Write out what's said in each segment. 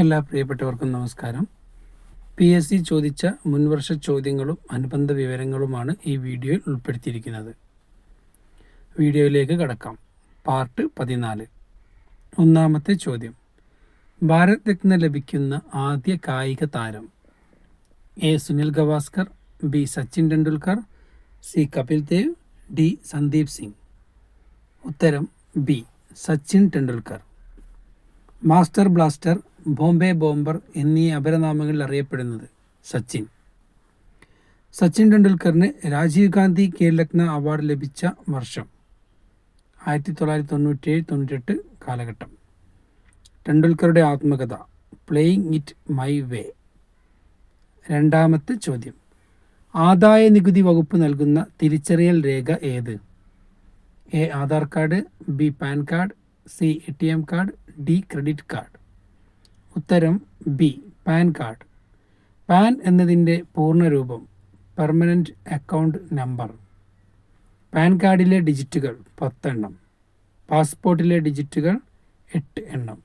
എല്ലാ പ്രിയപ്പെട്ടവർക്കും നമസ്കാരം. പി എസ് സി ചോദിച്ച മുൻവർഷ ചോദ്യങ്ങളും അനുബന്ധ വിവരങ്ങളുമാണ് ഈ വീഡിയോയിൽ ഉൾപ്പെടുത്തിയിരിക്കുന്നത്. വീഡിയോയിലേക്ക് കടക്കാം. പാർട്ട് പതിനാല്. ഒന്നാമത്തെ ചോദ്യം. ഭാരത് രത്ന ലഭിക്കുന്ന ആദ്യ കായിക താരം A Sunil Gavaskar B Sachin Tendulkar C Kapil Dev D Sandeep Singh. ഉത്തരം B Sachin Tendulkar. Master blaster Bombay bomber എന്നീ അപരനാമങ്ങളിൽ അറിയപ്പെടുന്നത് സച്ചിൻ. സച്ചിൻ ടെണ്ടുൽക്കറിന് രാജീവ് ഗാന്ധി ഖേൽരത്ന അവാർഡ് ലഭിച്ച വർഷം. ആയിരത്തി തൊള്ളായിരത്തി തൊണ്ണൂറ്റേഴ് തൊണ്ണൂറ്റെട്ട് കാലഘട്ടം. ടെണ്ടുൽക്കറുടെ ആത്മകഥ പ്ലേയിങ് ഇറ്റ് മൈ വേ രണ്ടാമത്തെ ചോദ്യം. ആദായ നികുതി വകുപ്പ് നൽകുന്ന തിരിച്ചറിയൽ രേഖ ഏത്? A Aadhaar card B PAN card C A T M card D credit card. ഉത്തരം ബി പാൻ കാർഡ്. പാൻ എന്നതിന്റെ പൂർണരൂപം പെർമനന്റ് അക്കൗണ്ട് നമ്പർ. പാൻ കാർഡിലെ ഡിജിറ്റുകൾ പത്തെണ്ണം. പാസ്പോർട്ടിലെ ഡിജിറ്റുകൾ എട്ട് എണ്ണം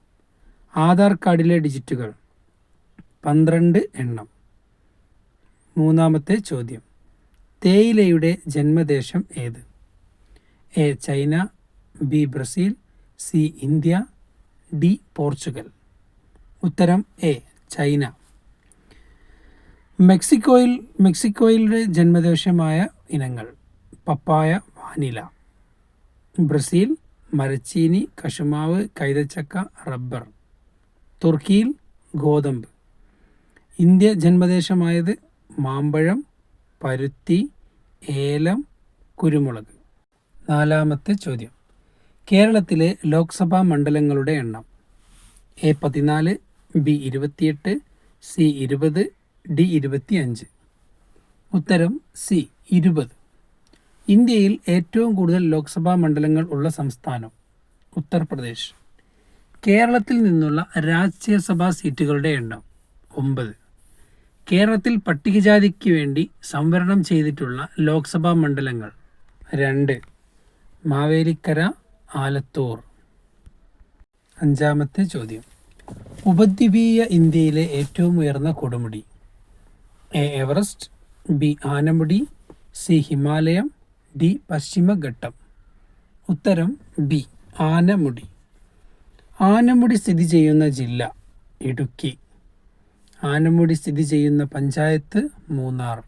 ആധാർ കാർഡിലെ ഡിജിറ്റുകൾ പന്ത്രണ്ട് എണ്ണം. മൂന്നാമത്തെ ചോദ്യം. തേയിലയുടെ ജന്മദേശം ഏത്? A China B Brazil C India D Portugal. ഉത്തരം എ ചൈന. മെക്സിക്കോയിൽ മെക്സിക്കോയിലെ ജന്മദേശമായ ഇനങ്ങൾ. പപ്പായ വാനില. ബ്രസീൽ മരച്ചീനി കശുമാവ് കൈതച്ചക്ക റബ്ബർ. തുർക്കിയിൽ ഗോതമ്പ്. ഇന്ത്യ ജന്മദേശമായത് മാമ്പഴം പരുത്തി ഏലം കുരുമുളക്. നാലാമത്തെ ചോദ്യം. കേരളത്തിലെ ലോക്സഭാ മണ്ഡലങ്ങളുടെ എണ്ണം. എ പതിനാല് ബി ഇരുപത്തിയെട്ട് സി ഇരുപത് ഡി ഇരുപത്തിയഞ്ച്. ഉത്തരം സി ഇരുപത്. ഇന്ത്യയിൽ ഏറ്റവും കൂടുതൽ ലോക്സഭാ മണ്ഡലങ്ങൾ ഉള്ള സംസ്ഥാനം ഉത്തർപ്രദേശ്. കേരളത്തിൽ നിന്നുള്ള രാജ്യസഭാ സീറ്റുകളുടെ എണ്ണം ഒമ്പത്. കേരളത്തിൽ പട്ടികജാതിക്ക് വേണ്ടി സംവരണം ചെയ്തിട്ടുള്ള ലോക്സഭാ മണ്ഡലങ്ങൾ രണ്ട്. മാവേലിക്കര ആലത്തൂർ. അഞ്ചാമത്തെ ചോദ്യം. ഉപദ്വീപീയ ഇന്ത്യയിലെ ഏറ്റവും ഉയർന്ന കൊടുമുടി. A Everest B Anamudi C Himalayam D പശ്ചിമഘട്ടം. ഉത്തരം ബി ആനമുടി. ആനമുടി സ്ഥിതി ചെയ്യുന്ന ജില്ല ഇടുക്കി. ആനമുടി സ്ഥിതി ചെയ്യുന്ന പഞ്ചായത്ത് മൂന്നാർ.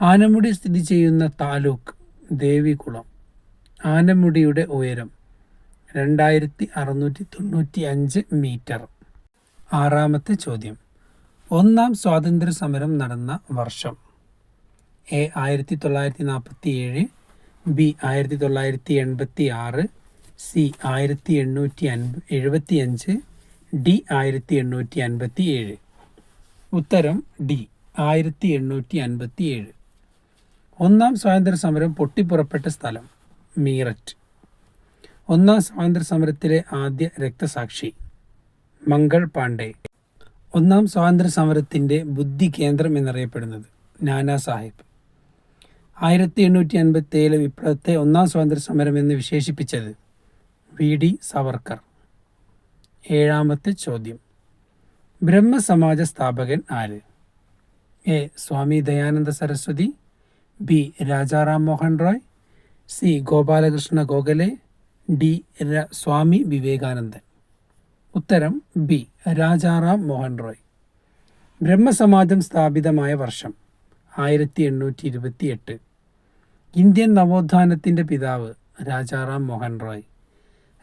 ആനമുടി സ്ഥിതി ചെയ്യുന്ന താലൂക്ക് ദേവികുളം. ആനമുടിയുടെ ഉയരം രണ്ടായിരത്തി അറുന്നൂറ്റി തൊണ്ണൂറ്റി അഞ്ച് മീറ്റർ. ആറാമത്തെ ചോദ്യം. ഒന്നാം സ്വാതന്ത്ര്യ സമരം നടന്ന വർഷം. എ ആയിരത്തി തൊള്ളായിരത്തി നാൽപ്പത്തി ഏഴ് ബി ആയിരത്തി തൊള്ളായിരത്തി എൺപത്തി ആറ് സി ആയിരത്തി എണ്ണൂറ്റി അൻപ എഴുപത്തി അഞ്ച് ഡി ആയിരത്തി എണ്ണൂറ്റി അൻപത്തി ഏഴ് ഉത്തരം ഡി ആയിരത്തി എണ്ണൂറ്റി അൻപത്തി ഏഴ് ഒന്നാം സ്വാതന്ത്ര്യ സമരം പൊട്ടിപ്പുറപ്പെട്ട സ്ഥലം. മീററ്റ്. ഒന്നാം സ്വാതന്ത്ര്യ സമരത്തിലെ ആദ്യ രക്തസാക്ഷി മംഗൾ പാണ്ഡെ. ഒന്നാം സ്വാതന്ത്ര്യ സമരത്തിന്റെ ബുദ്ധി കേന്ദ്രം എന്നറിയപ്പെടുന്നത് നാനാ സാഹിബ്. ആയിരത്തി എണ്ണൂറ്റി അൻപത്തി ഏഴിലെ വിപ്ലവത്തെ ഒന്നാം സ്വാതന്ത്ര്യ സമരം എന്ന് വിശേഷിപ്പിച്ചത് വി. ഡി. സവർക്കർ. ഏഴാമത്തെ ചോദ്യം. ബ്രഹ്മസമാജ സ്ഥാപകൻ ആര്? A. Swami Dayananda Saraswati B. Rajaram Mohan Roy C Gopal Krishna Gokhale D Swami വിവേകാനന്ദൻ. ഉത്തരം ബി രാജാറാം മോഹൻ റോയ്. ബ്രഹ്മസമാജം സ്ഥാപിതമായ വർഷം ആയിരത്തി എണ്ണൂറ്റി ഇരുപത്തി എട്ട് ഇന്ത്യൻ നവോത്ഥാനത്തിന്റെ പിതാവ് രാജാറാം മോഹൻ റോയ്.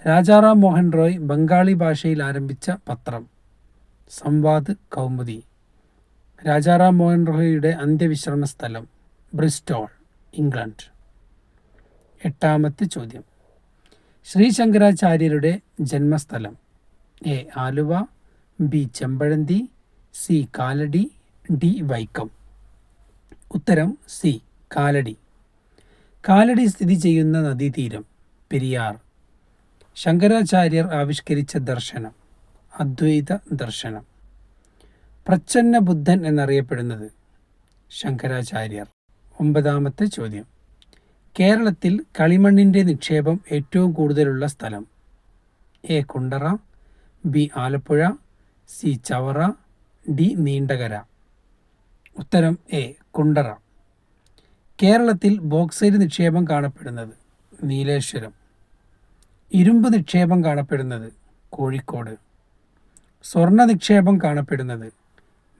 രാജാറാം മോഹൻ റോയ് ബംഗാളി ഭാഷയിൽ ആരംഭിച്ച പത്രം സംവാദ് കൗമുദി. രാജാറാം മോഹൻ റോയിയുടെ അന്ത്യവിശ്രമ സ്ഥലം ബ്രിസ്റ്റോൾ ഇംഗ്ലണ്ട്. എട്ടാമത്തെ ചോദ്യം. ശ്രീ ശങ്കരാചാര്യരുടെ ജന്മസ്ഥലം. A. Aluva B. Chempazhanthy C. Kalady D. Vaikom. ഉത്തരം സി. കാലടി. കാലടി സ്ഥിതി ചെയ്യുന്ന നദീതീരം പെരിയാർ. ശങ്കരാചാര്യർ ആവിഷ്കരിച്ച ദർശനം അദ്വൈത ദർശനം. പ്രച്ഛന്ന ബുദ്ധൻ എന്നറിയപ്പെടുന്നത് ശങ്കരാചാര്യർ. ഒമ്പതാമത്തെ ചോദ്യം. കേരളത്തിൽ കളിമണ്ണിന്റെ നിക്ഷേപം ഏറ്റവും കൂടുതലുള്ള സ്ഥലം. A. Kundara B. Alappuzha C. Chavara D. Neendakara. ഉത്തരം എ. കുണ്ടറ. കേരളത്തിൽ ബോക്സൈറ്റ് നിക്ഷേപം കാണപ്പെടുന്നത് നീലേശ്വരം. ഇരുമ്പ് നിക്ഷേപം കാണപ്പെടുന്നത് കോഴിക്കോട്. സ്വർണ നിക്ഷേപം കാണപ്പെടുന്നത്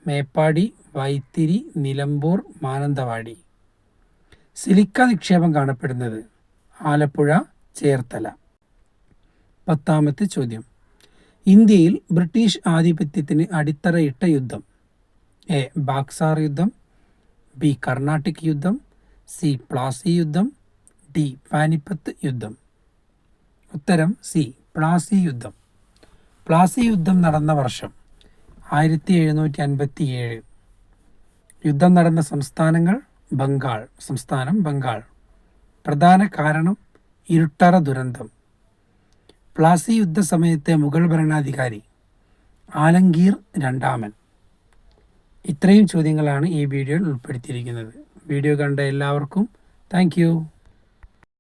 മേപ്പാടി വൈത്തിരി നിലമ്പൂർ മാനന്തവാടി. സിലിക്ക നിക്ഷേപം കാണപ്പെടുന്നത് ആലപ്പുഴ ചേർത്തല. പത്താമത്തെ ചോദ്യം. ഇന്ത്യയിൽ ബ്രിട്ടീഷ് ആധിപത്യത്തിന് അടിത്തറയിട്ട യുദ്ധം. എ. ബാക്സാർ യുദ്ധം ബി. കർണാട്ടിക് യുദ്ധം സി. പ്ലാസി യുദ്ധം ഡി. പാനിപ്പത്ത് യുദ്ധം. ഉത്തരം സി. പ്ലാസി യുദ്ധം. പ്ലാസി യുദ്ധം നടന്ന വർഷം ആയിരത്തി എഴുന്നൂറ്റി അൻപത്തി ഏഴ് യുദ്ധം നടന്ന സംസ്ഥാനങ്ങൾ ബംഗാൾ സംസ്ഥാനം ബംഗാൾ. പ്രധാന കാരണം ഇരുട്ടറ ദുരന്തം. പ്ലാസി യുദ്ധ സമയത്തെ മുഗൾ ഭരണാധികാരി ആലങ്കീർ രണ്ടാമൻ. ഇത്രയും ചോദ്യങ്ങളാണ് ഈ വീഡിയോയിൽ ഉൾപ്പെടുത്തിയിരിക്കുന്നത്. വീഡിയോ കണ്ട എല്ലാവർക്കും താങ്ക്